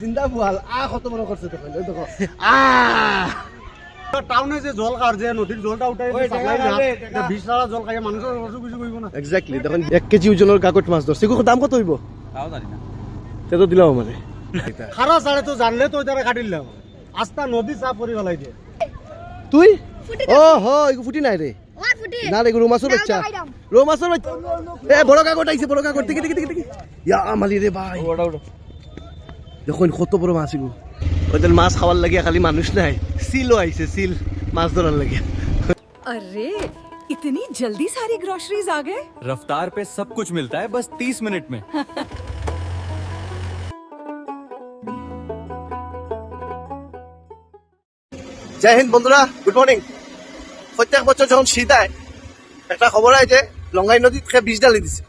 জিন্দা বুয়াল আ কত বড় করছে দেখো দেখো আ টাউনে যে জল খাওয়ার যে নদীর জলটা উঠাই। বিশ টাকা জল খাই মানুষের অসুখ কিছু করব না। এক্স্যাক্টলি দেখুন এক কেজি ওজনের কাকট মাছ ধরছে। এগুলো দাম কত হইব? তাও জানি না। তে তো দিলাম মানে খারা সাড়ে তো জানলে তো ওইটারে কাটিলাম আস্তা নদী চাপ পরি ফেলাই দিয়ে তুই? ও হ এগুলো ফুটি নাই রে। না রে রৌ মাছের বাচ্চা। রৌ মাছের বাচ্চা। এ বড় কাকট আইছে বড় কাকট। দেখি দেখি দেখি দেখি ইয়া আমালি রে ভাই। ওটা ওটা। দেখুন কত বড় মাছ এগুলো ওদের মাছ খাওয়ার লাগিয়া খালি মানুষ নাই সিলও আইছে সিল মাছ ধরার লাগিয়া अरे इतनी जल्दी सारी ग्रोसरीज आ गए रफ्तार पे सब कुछ मिलता है बस तीस मिनट में জয় হিন্দ বন্ধুরা গুড মর্নিং প্রত্যেক বছর যখন শীত আয় একটা খবর আয় যে লঙ্গাই নদীত খেয়ে বিষ ডালি দিছে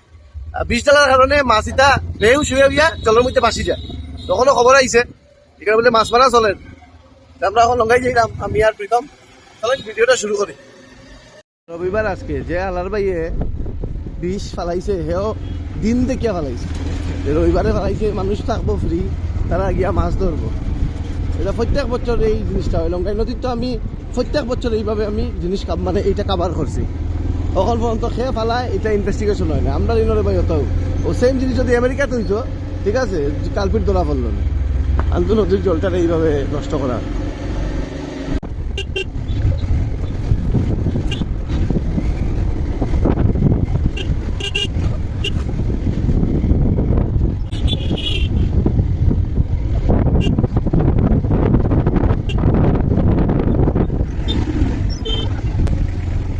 আর বিষ ডালার কারণে মাছ ইটা রেউ শুয়ে গিয়া জলের মধ্যে বাসি যায় তখনও খবর আইছে এখানে বলে মাছ মারা চলেন আমরা এখন লঙ্গাই যাইলাম আমি আর প্রীতম চলেন ভিডিওটা শুরু করি রবিবার আজকে, যে আলার বাইয়ে বিষ ফালাইছে হেও দিন দেখিয়া ফালাইছে। রবিবারে ফালাইছে মানুষ থাকব ফ্রি তারা গিয়া মাছ ধরবো এটা প্রত্যেক বছর এই জিনিসটা হয়। লঙ্কাই নদীর তো আমি প্রত্যেক বছর এইভাবে আমি জিনিস মানে এইটা কাবার করছি অকল পর্যন্ত খেয়ে ফেলায় এটা ইনভেস্টিগেশন হয় না আমরা ইনরে ভাই হতাও ও সেম জিনিস যদি আমেরিকাতে হইতো ঠিক আছে? কালপিট ধরা পড়ল না। আন্তু নদীর জলটারে এইভাবে নষ্ট করা।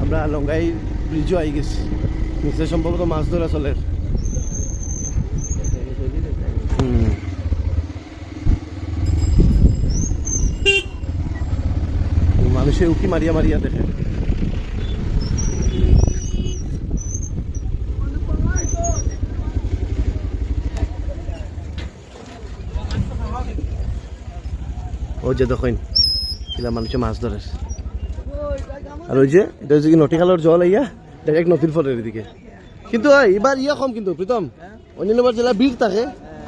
আমরা লঙ্গাই ব্রিজও আই গেছি। নিচে সম্ভবত মাছ ধরা চলে। মানুষে উকি মারিয়া মারিয়া দেখে। ও যে দেখেন, কিলা মানুষে মাছ ধরে। আর ওই যে, এটা হচ্ছে কি নটিখালোর জল আইয়া ডাইরেক্ট নদীর ফলের দিকে কিন্তু এবার ইয়া কম কিন্তু, প্রীতম। অন্যান্য জেলা ভিড় থাকে,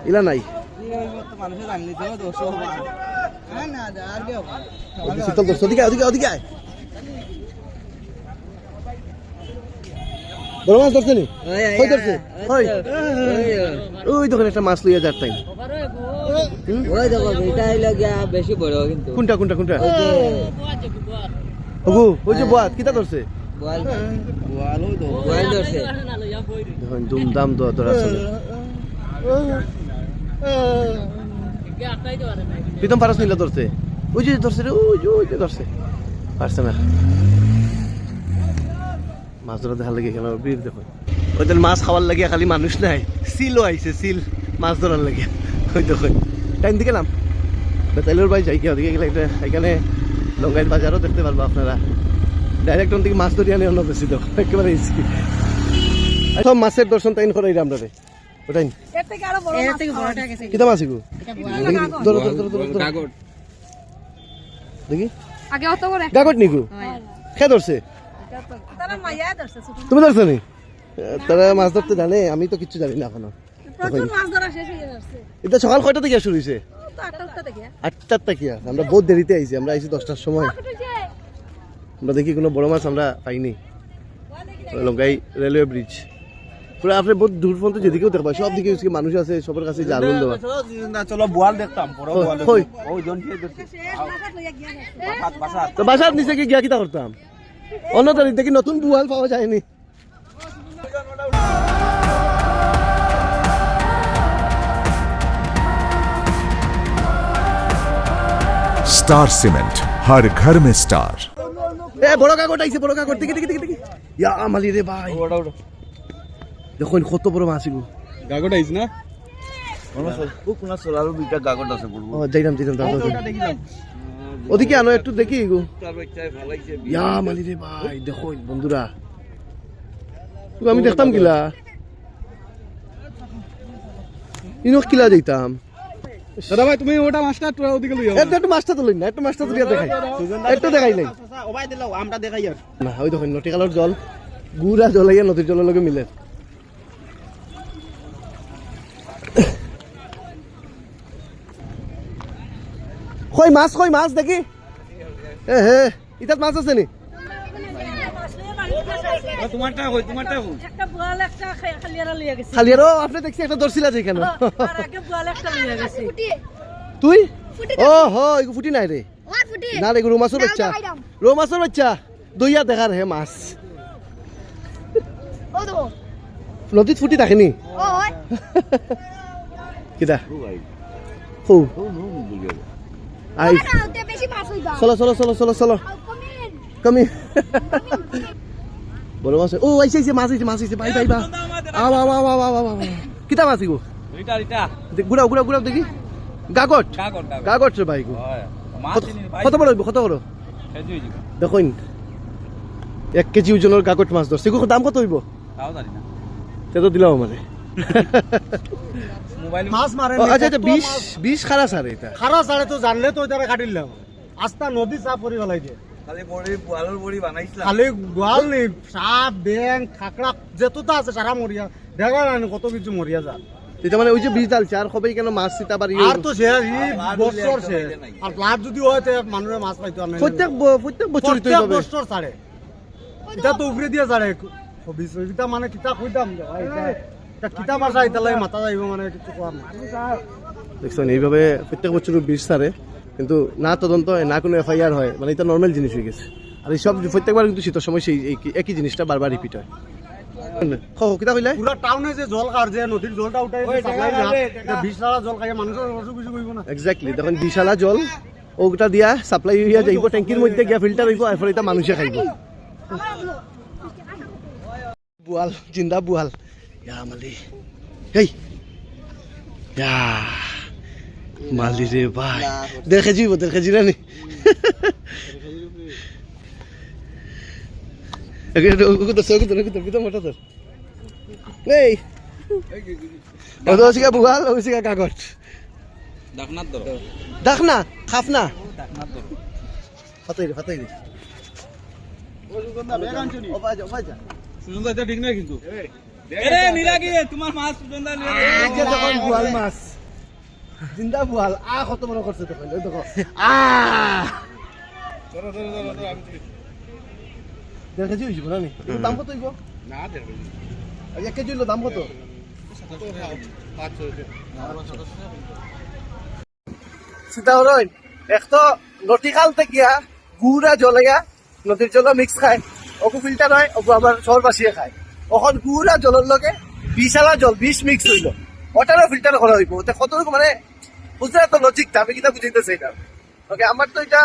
ইলা নাই। শীতল দোষ ওদিকে ওদিকে ওদিকে আয়। বড় মাছ ধরছে নি? কই ধরছে? কই? ওই দোকানে একটা মাছ লইয়া যার তাই। ওই দেখো এটা হইল গিয়া বেশি বড় কিন্তু। কোনটা কোনটা কোনটা? ওগো ওই যে কিটা ধরছে? বোয়াল বোয়াল ধরছে। দেখুন দুমদাম ধরা চলে প্রীতম পারস নিলা ধরছে। ওই যে ধরছে রে ওই যে ওই যে ধরছে। পারছে না। মাছ ধরা দেখার লাগে কেন বীর দেখুন ওদের মাছ খাওয়ার লাগে খালি মানুষ নাই সিলও আইছে সিল। মাছ ধরার লাগে। ওই দেখুন টাইম দিকে নাম। বেতাইলোর বাই যাই কি ওদিকে গেলে একটা এখানে লঙ্গাইল বাজারও দেখতে পারব আপনারা। ডাইরেক্ট ওদিকে মাছ ধরিয়া নিয়ে অন্য বেশি দেখো। একেবারে ইসকি সব মাছের দর্শন তাইন করাই আমরা রে। ওটাই কিতা মাছ এগু? ধরো ধরো ধরো ধরো ধরো। দেখি। আগে অত করে। গাগট নিকু খে ধরছে? মায়া ধরছে তুমি ধরছো নি? তারা মাছ ধরতে জানে আমি তো কিচ্ছু জানি না এখনও। হয়ে এটা সকাল কয়টা থেকে শুরু হয়েছে আটটার থেকে। আমরা বহুত দেরিতে আইছি আমরা আইছি দশটার সময়। আমরা দেখি কোনো বড় মাছ আমরা পাইনি। লঙ্কাই রেলওয়ে ব্রিজ। পুরো আপনি দূর পর্যন্ত যেদিকেও সব দিকে মানুষ আছে সবার কাছে যে আনন্দ চলো বোয়াল দেখতাম তো বাসার নিচে গিয়া করতাম? অন্য দেখি নতুন বোয়াল পাওয়া যায়নি। স্টার সিমেন্ট হর ঘর মে স্টার। এ বড় কাকট আইছে বড় কাকট দেখি দেখি দেখি টিকি। ইয়া আমালি রে ভাই। ওড়া ওড়া দেখুন কত বড় মাছ এগু গাগট আইস না। ওদিকে আনো একটু দেখি মালি রে ভাই বন্ধুরা আমি দেখতাম কিলা ইনো কিলা যাইতাম দাদা ভাই তুমি ওটা মাছটা তোরা ওদিকে লইয়া একটু একটু মাছটা তুলিন না একটু মাছটা তুলিয়া দেখাই একটু দেখাই নাই ওবাই দিলাও আমরা দেখাই আর না ওই দেখুন নটিকালার জল গুড়া জলাইয়া নদীর জলের লগে মিলে কই মাছ কই মাছ দেখি। এ হে ইতাত মাছ আছে নি? তোমারটা কই তোমারটা কই? একটা বোয়াল একটা খা- খালিয়ারা লিয়ে গেছে। খালি আরও আপনি দেখছি একটা দর্শিলা যে কেন আর আগে বোয়াল একটা লিয়ে গেছে। তুই? ও হো ফুটি নাই রে। না রে রৌ মাছের বাচ্চা। রৌ মাছের বাচ্চা। দইয়া দেখার হে মাছ। নদীত ফুটি থাকেনি কিতা? আই। চলো চলো চলো চলো চলো। কমি বড় মাছ ও আইছে আইছে মাছ আইছে মাছ আইছে বাই বাই বা আও আও আও আও আও আও কিতা মাছ ইগো এটা এটা ঘুরাও ঘুরাও ঘুরাও দেখি। গাগট। গাগট রে ভাই গো। মাছ কত- বড় হইব কত বড়? দেখুন এক কেজি ওজনের গাগট মাছ ধরছে। দাম কত হইব? তাও জানি না। তে তো দিলাম মানে মাছ মারে আচ্ছা আচ্ছা বিশ বিশ খারা সার এটা। খারা সাড়ে তো জানলে তো ওইটারে কাটিলাম আস্তা নদী চাপ পরি ফেলাই দিয়ে খালি বড়ি পোয়ালের বড়ি বানাইছিলাম। খালি গোয়াল নি সাপ ব্যাং খাকড়া যেতটা আছে সারা মরিয়া দেখা নাই কত কিছু মরিয়া যা এটা মানে ওই যে বীজ ডালছে আর সবাই কেন মাছ সিতা পারি আর তো আর বছর নাই। আর লাভ যদি হয় তে মানুষের মাছ পাইতো নাই। প্রত্যেক প্রত্যেক বছর প্রত্যেক বছর ছাড়ে এটা তো উপরে দিয়ে ছাড়ে ছবিশ এটা মানে কিতা কইতাম ভাই, এটা- মাথা যাইব মানে কিছু কোয়ার নাই। দেখছেন এইভাবে প্রত্যেক বছর বীজ সারে কিন্তু না তদন্ত হয় না কোনো এফআইআর হয় মানে এটা নর্মাল জিনিস হয়ে গেছে। আর এইসব প্রত্যেকবার কিন্তু শীতের সময় সেই এই- একই জিনিসটা বারবার রিপিট হয়। হ কিতা কইলে পুরা টাউনে যে জল যে নদীর জলটা উঠাই বিশ জল খাই মানুষের অসুখ কিছু কইব না। এক্স্যাক্টলি দেখুন বিশালা জল ওটা দিয়া সাপ্লাই হইয়া যাইব ট্যাঙ্কির মধ্যে গিয়া ফিল্টার হইব এরপর এটা মানুষে খাইব বুয়াল জিন্দা বুয়াল ইয়া মালি হেই ইয়া মালি রে ভাই এই হচ্ছে গিয়া বুয়াল হচ্ছে গিয়া কাগজ দেখ না খাফ না ফাতাই রে ফাতাই রে ও বাজা বাজা সুজনদা এটা ঠিক না কিন্তু তোমার মাছ বুয়াল মাছ। জিন্দা বুয়াল আ কত বড় করছে দেখুন এই দেখো আ দেড় কেজি হয়েছিল না দাম কত হইব না দেড় কেজি। এক কেজি হইল দাম কত? করেন এক তো নটিখাল থেকে গুড়া জলাইয়া নদীর জল মিক্স খায়। ওকু ফিল্টার হয় ওকু আবার শহরবাসীয়ে খায়। ওখন গুড়া জলের লগে বিশালা জল বিষ মিক্স হইল ওটারও ফিল্টার করা হইব ওটা কতটুকু মানে বুঝতে তো লজিকটা আমি কিতা বুঝাইতেছি এটা ওকে আমার তো এটা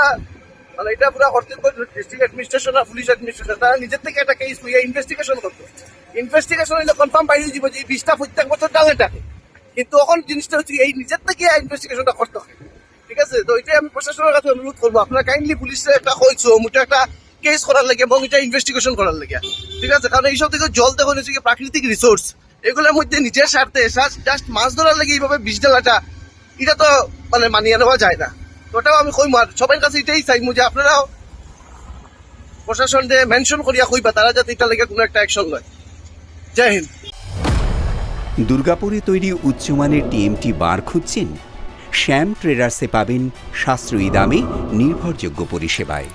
মানে এটা পুরো কর্তৃপক্ষ ডিস্ট্রিক্ট অ্যাডমিনিস্ট্রেশন আর পুলিশ অ্যাডমিনিস্ট্রেশন তারা নিজের থেকে একটা কেস হইয়া ইনভেস্টিগেশন করতো ইনভেস্টিগেশন হইলে কনফার্ম বাইরে যাব যে বিষটা প্রত্যেক বছর ডালে ডাকে কিন্তু এখন জিনিসটা হচ্ছে এই নিজের থেকে ইনভেস্টিগেশনটা করতে হয়। ঠিক আছে, তো এটাই আমি প্রশাসনের কাছে অনুরোধ করব আপনারা কাইন্ডলি পুলিশে একটা হয়েছো মোটা একটা কেস করার লাগে এবং এটা ইনভেস্টিগেশন করার লাগে। ঠিক আছে? কারণ এইসব থেকে জল দেখুন হচ্ছে কি প্রাকৃতিক রিসোর্স এগুলোর মধ্যে নিজের স্বার্থে জাস্ট মাছ ধরার লাগে এইভাবে বিষ ডালাটা এটা তো মানে মানিয়ে নেওয়া যায় না। ওটাও আমি কইম, আর সবার কাছে এটাই চাইমু যে আপনারাও প্রশাসন দিয়ে মেনশন করিয়া কইবা, তারা যাতে এটা লেগে কোনো একটা অ্যাকশন লয়। জয় হিন্দ। দুর্গাপুরে তৈরি উচ্চমানের টিএমটি বার খুঁজছেন? শ্যাম ট্রেডার্সে পাবেন সাশ্রয়ী দামে নির্ভরযোগ্য পরিষেবায়।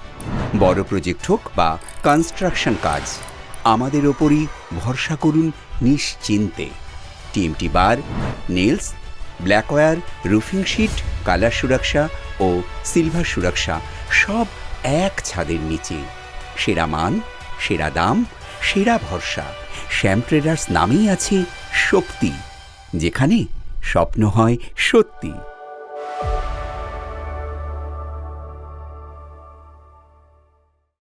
বড় প্রজেক্ট হোক বা কনস্ট্রাকশন কাজ, আমাদের ওপরই ভরসা করুন নিশ্চিন্তে। TMT bar nails black wire roofing sheet colour সুরক্ষা ও সিলভার সুরক্ষা সব এক ছাদের নিচে। সেরা মান, সেরা দাম, সেরা ভরসা শ্যাম ট্রেডার্স নামেই আছে শক্তি, যেখানে স্বপ্ন হয় সত্যি।